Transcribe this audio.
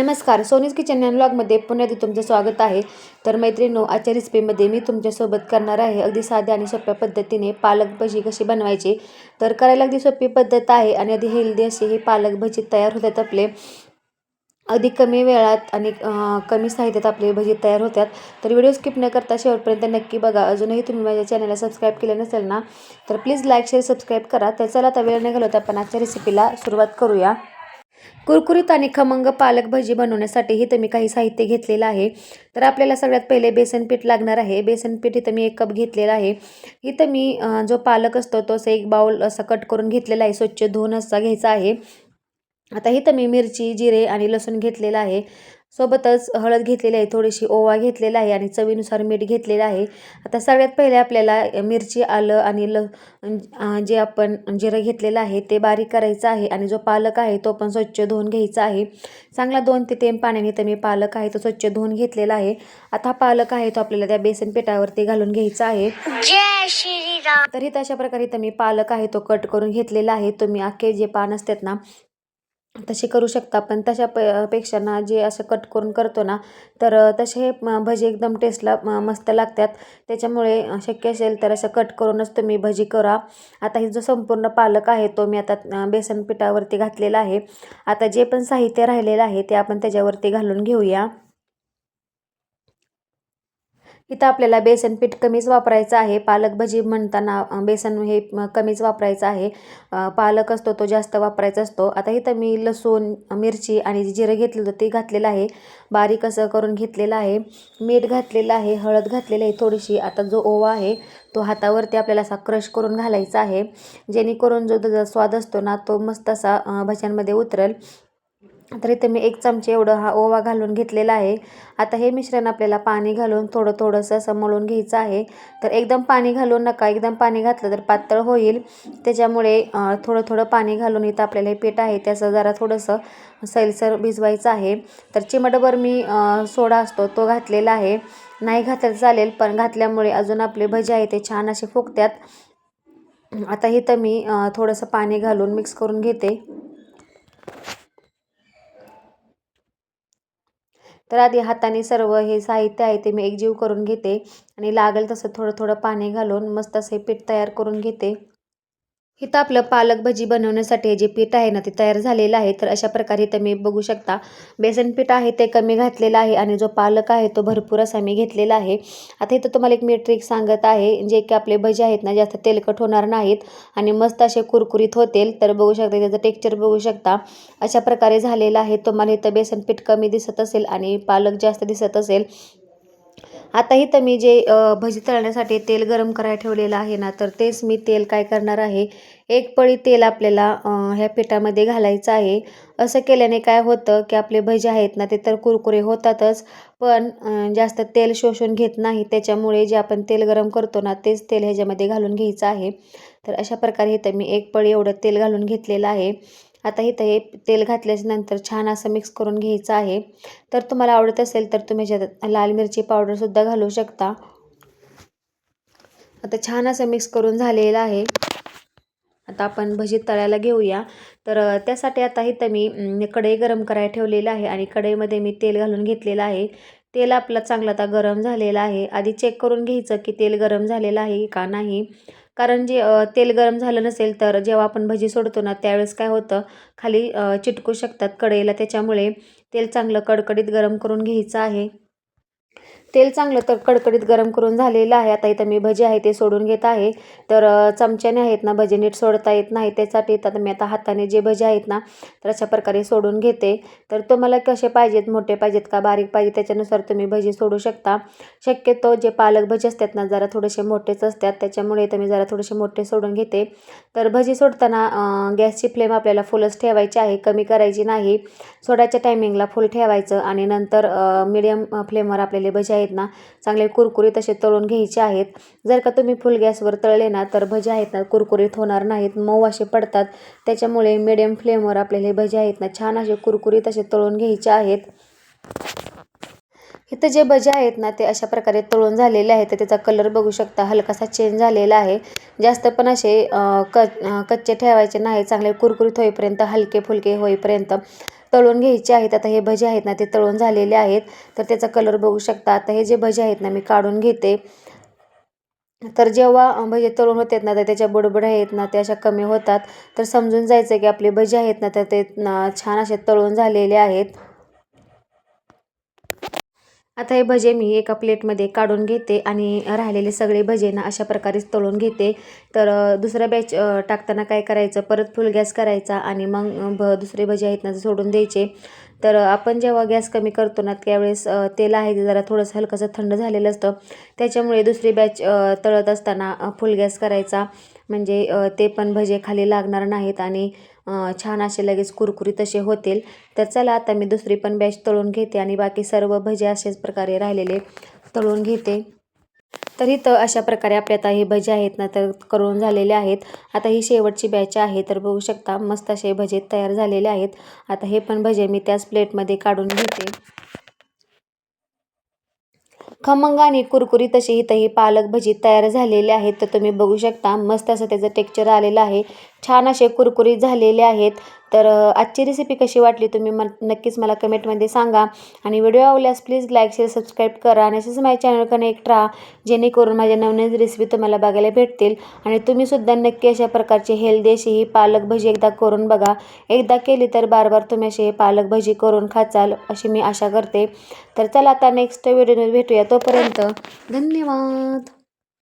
नमस्कार सोनीज kitchen and ब्लॉगमध्ये पुन्हा एकदा तुमचं स्वागत आहे. तर मैत्रिणो आजच्या रेसिपीमध्ये मी तुमच्यासोबत करणार आहे अगदी साध्या आणि सोप्या पद्धतीने पालक भजी कशी बनवायची. तर करायला अगदी सोपी पद्धत आहे आणि अगदी हेल्दी अशी ही पालक भजी तयार होतात आपले. अगदी कमी वेळात आणि कमी साहित्यात आपले भजी तयार होतात. तर व्हिडिओ स्किप न करता शेवटपर्यंत नक्की बघा. अजूनही तुम्ही माझ्या चॅनलला सबस्क्राईब केलं नसेल ना तर प्लीज लाईक शेअर सबस्क्राईब करा. तर आता वेळ नाही घालवता आपण आजच्या रेसिपीला सुरुवात करूया. कुरकुरीत आणि खमंग पालक भजी बनवण्यासाठी इथं मी काही साहित्य घेतलेलं आहे. तर आपल्याला सगळ्यात पहिले बेसन पीठ लागणार आहे. बेसन पीठ इथं मी एक कप घेतलेला आहे. इथं मी जो पालक असतो तो असं एक बाउल असा कट करून घेतलेला आहे. स्वच्छ धुवून असा घ्यायचा आहे. आता इथं मी मिरची जिरे आणि लसूण घेतलेलं आहे. सोबतच हळद घेतलेली आहे थोडीशी ओवा घेतलेला आहे आणि चवीनुसार मीठ घेतलेलं आहे. आता सगळ्यात पहिले आपल्याला मिरची आलं आणि ल जे आपण जिरं घेतलेलं आहे ते बारीक करायचं आहे आणि जो पालक आहे तो पण स्वच्छ धुवून घ्यायचा आहे. चांगला दोन ते तीन पाण्याने तर मी पालक आहे तो स्वच्छ धुवून घेतलेला आहे. आता हा पालक आहे तो आपल्याला त्या बेसन पिठावरती घालून घ्यायचा आहे. तर अशा प्रकारे इथं मी पालक आहे तो कट करून घेतलेला आहे. तुम्ही अख्खे जे पान असतात ना तसे करू शकता. पण तशा प पेक्षा ना जे असं कट करून करतो ना तर तसे हे भजी एकदम टेस्टला म- मस्त लागतात. त्याच्यामुळे शक्य असेल तर असं कट करूनच तुम्ही भजी करा. आता हे जो संपूर्ण पालक आहे तो मी आता बेसन पिठावरती घातलेला आहे. आता जे पण साहित्य राहिलेलं आहे ते आपण त्याच्यावरती घालून घेऊया. इथं आपल्याला बेसन पीठ कमीच वापरायचं आहे. पालक भजी म्हणताना बेसन हे कमीच वापरायचं आहे. पालक असतो तो जास्त वापरायचा असतो. आता इथं मी लसूण मिरची आणि जिरं घेतलं होतं ते घातलेलं आहे. बारीक असं करून घेतलेलं आहे. मीठ घातलेलं आहे हळद घातलेली आहे थोडीशी. आता जो ओवा आहे तो हातावरती आपल्याला असा क्रश करून घालायचा आहे. जेणेकरून जो जो स्वाद असतो ना तो मस्त असा भज्यांमध्ये उतरेल. तर इथे मी एक चमचे एवढं हा ओवा घालून घेतलेला आहे. आता हे मिश्रण आपल्याला पाणी घालून थोडं थोडंसं असं मळून घ्यायचं आहे. तर एकदम पाणी घालून नका एकदम पाणी घातलं तर पातळ होईल. त्याच्यामुळे थोडं थोडं पाणी घालून इथं आपल्याला हे पीठ आहे त्याचं जरा थोडंसं सैलसर भिजवायचं आहे. तर चिमटभर मी सोडा असतो तो घातलेला आहे. नाही घातलं चालेल पण घातल्यामुळे अजून आपले भजे आहे ते छान असे फुगतात आता इथं मी थोडंसं पाणी घालून मिक्स करून घेते. तर आधी हाताने सर्व हे साहित्य आहे ते मी एकजीव करून घेते आणि लागेल तसं थोडं थोडं पाणी घालून मस्त असे पीठ तयार करून घेते. इथं आपलं पालक भजी बनवण्यासाठी हे जे पीठ आहे ना ते तयार झालेलं आहे. तर अशा प्रकारे इथं मी बघू शकता बेसन पीठ आहे ते कमी घातलेलं आहे आणि जो पालक आहे तो भरपूर असा मी घेतलेला आहे. आता इथं तुम्हाला एक मी ट्रिक सांगत आहे जे की आपले भजी आहेत ना जास्त तेलकट होणार नाहीत आणि मस्त असे कुरकुरीत होतील. तर बघू शकता त्याचं टेक्स्चर बघू शकता. अशा प्रकारे झालेलं आहे. तुम्हाला इथं बेसन पीठ कमी दिसत असेल आणि पालक जास्त दिसत असेल आता इथं मी जे भजी तळण्यासाठी तेल गरम करायला ठेवलेलं आहे ना तर तेच मी तेल काय करणार आहे? एक पळी तेल आपल्याला ह्या पिठामध्ये घालायचं आहे. असं केल्याने काय होतं की आपले भजी आहेत ना ते तर कुरकुरे होतातच पण जास्त तेल शोषून घेत नाही. त्याच्यामुळे जे आपण तेल गरम करतो ना तेच तेल ह्याच्यामध्ये घालून घ्यायचं आहे. तर अशा प्रकारे इथं मी एक पळी एवढं तेल घालून घेतलेलं आहे. आता इथं हे तेल घातल्याच्यानंतर छान असं मिक्स करून घ्यायचं आहे. तर तुम्हाला आवडत असेल तर तुम्ही ह्याच्यात लाल मिरची पावडरसुद्धा घालू शकता. आता छान असं मिक्स करून झालेलं आहे. आता आपण भजी तळायला घेऊया. तर त्यासाठी आता इथं मी कढई गरम करायला ठेवलेलं आहे आणि कढईमध्ये मी तेल घालून घेतलेलं आहे. तेल आपलं चांगलं आता गरम झालेलं आहे. आधी चेक करून घ्यायचं की तेल गरम झालेलं आहे का नाही. कारण जे तेल गरम झालं नसेल तर जेव्हा आपण भजी सोडतो ना त्यावेळेस काय होतं खाली चिटकू शकतात कढईला. त्याच्यामुळे तेल चांगलं कडकडीत गरम करून घ्यायचं आहे. तेल चांगलं तर कडकडीत गरम करून झालेलं आहे. आता इथं मी भजी आहे ते सोडून घेत आहे. तर चमच्याने आहेत ना भजी नीट सोडता येत नाही. त्यासाठी आता मी आता हाताने जे भजी आहेत ना तर अशा प्रकारे सोडून घेते. तर तुम्हाला कसे पाहिजेत? मोठे पाहिजेत का बारीक पाहिजे त्याच्यानुसार तुम्ही भजी सोडू शकता. शक्यतो जे पालक भजी असतात ना जरा थोडेसे मोठेच असतात. त्याच्यामुळे इथं मी जरा थोडेसे मोठे सोडून घेते. तर भजी सोडताना गॅसची फ्लेम आपल्याला फुलच ठेवायची आहे. कमी करायची नाही. सोडायच्या टायमिंगला फुल ठेवायचं आणि नंतर मिडियम फ्लेमवर आपल्याला भजी आहेत ना चांगले कुरकुरीत असे तळून घ्यायचे आहेत. जर का तुम्ही फुल गॅसवर तळले ना तर भजे आहेत ना कुरकुरीत होणार नाहीत. मऊ असे पडतात. त्याच्यामुळे मिडियम फ्लेमवर आपल्याला हे आहेत ना छान असे कुरकुरीत असे तळून घ्यायचे आहेत. इथं जे भजे आहेत ना ते अशा प्रकारे तळून झालेले आहेत. तर त्याचा कलर बघू शकता हलकासा चेंज झालेला आहे. जास्त पण असे क कच्चे ठेवायचे नाही. चांगले कुरकुरीत होईपर्यंत हलके फुलके होईपर्यंत तळून घ्यायचे आहेत. आता हे भजे आहेत ना ते तळून झालेले आहेत. तर त्याचा कलर बघू शकता. आता हे जे भजे आहेत ना मी काढून घेते. तर जेव्हा भजे तळून होतात ना तर त्याच्या बुडबुड आहेत ना ते अशा कमी होतात. तर समजून जायचं की आपले भजे आहेत ना तर ते छान असे तळून झालेले आहेत. आता हे भजे मी एका प्लेटमध्ये काढून घेते आणि राहिलेले सगळे भजे ना अशा प्रकारेच तळून घेते. तर दुसऱ्या दुसरा बॅच टाकताना काय करायचं? परत फुल गॅस करायचा आणि मग भ दुसरे भजे आहेत ना सोडून द्यायचे. तर आपण जेव्हा गॅस कमी करतो ना त्यावेळेस तेल आहे ते जरा थोडंसं हलकंसं थंड झालेलं असतं. त्याच्यामुळे दुसरी बॅच तळत असताना फुल गॅस करायचा. म्हणजे ते पण भजे खाली लागणार नाहीत आणि छान असे लगेच कुरकुरीत असे होतील. तर चला आता मी दुसरी पण बॅच तळून घेते आणि बाकी सर्व भजे असेच प्रकारे राहिलेले तळून घेते. तर इथं अशा प्रकारे आपल्या आता हे भजे आहेत ना तर करून झालेले आहेत. आता ही शेवटची बॅच आहे तर बघू शकता मस्त असे भजे तयार झालेले आहेत. आता हे पण भजे मी त्याच प्लेटमध्ये काढून घेते. खमंग आणि कुरकुरीत अशी इथं ही पालक भजी तयार झालेली आहेत. तर तुम्ही बघू शकता मस्त असं त्याचं टेक्चर आलेलं आहे. छान असे कुरकुरीत झालेले आहेत. तर आजची रेसिपी कशी वाटली तुम्ही म नक्कीच मला कमेंटमध्ये सांगा. आणि व्हिडिओ आवडल्यास प्लीज लाईक शेअर सबस्क्राईब करा. आणि असेच माझ्या चॅनल कनेक्ट राहा जेणेकरून माझ्या नवनवीन रेसिपी तुम्हाला बघायला भेटतील. आणि तुम्हीसुद्धा नक्की अशा प्रकारची हेल्दी अशी ही पालक भजी एकदा करून बघा. एकदा केली तर बार बार तुम्ही अशी पालक भजी करून खाचाल अशी मी आशा करते. तर चला आता नेक्स्ट व्हिडिओ भेटूया. तोपर्यंत धन्यवाद!